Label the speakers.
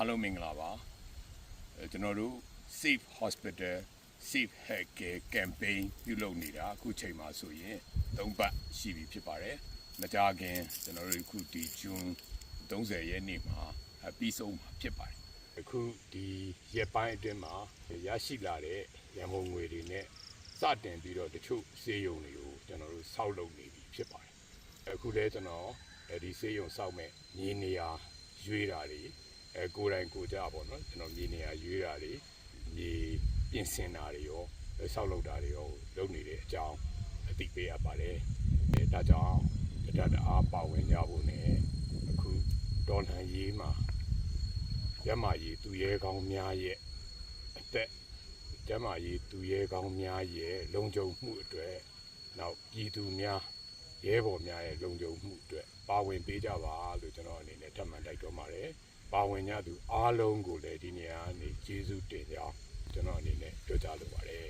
Speaker 1: အားလုံးမင်္ဂလာပါအဲကျွန်တော်တို့ Safe Hospital Safe Healthcare Campaign ပြုလုပ်နေတာအခုချိန်မှာဆိုရင်၃ပတ်ရှိပြီဖြစ်ပါတယ်မကြခင်ကျွန်တော်တို့အခုဒီဇွန်30ရက်နေ့မှာအပြီးဆုံးမှာဖြစ်ပါတယ်အခုဒီရက်ပိုင်းအတွင်းမှာရရှိလာတဲ့ရန်ကုန်ငွေတွေနဲ့စတင်ပြီးတော့တချို့စေယုံတွေကိုကျွန်တော်တို့စောက်လုပ်နေပြီဖြစ်ပါတယ်အခုလည်းကျွန်တော်အဲဒီစေယုံစောက်မဲ့ညီနေရာရွေးတာတွေ အဲကိုယ်တိုင်ကိုယ်ကြပေါ့နော်ကျွန်တော်ညီနေရာရွေးတာတွေညီပြင်ဆင်တာတွေရောစောက်လုပ်တာတွေရောလုပ်နေတဲ့အကြောင်းအသိပေးရပါတယ်အဲဒါကြောင့်တတအားပါဝင်ကြဖို့ ਨੇ အခုဒေါ်လန်ရေးမှာရမကြီးသူရဲကောင်းများရဲ့အသက်ကျမကြီးသူရဲကောင်းများရဲ့လုံခြုံမှုအတွက်နောက်ပြည်သူများရဲဘော်များရဲ့လုံခြုံမှုအတွက်ပါဝင်ပေးကြပါလို့ကျွန်တော်အနေနဲ့ထပ်မံတိုက်တွန်းပါတယ် ပါဝင်ကြသူအားလုံးကိုလည်းဒီနေရာကနေကျေးဇူးတင်ကြောင်းကျွန်တော်အနေနဲ့ပြောကြားလိုပါတယ်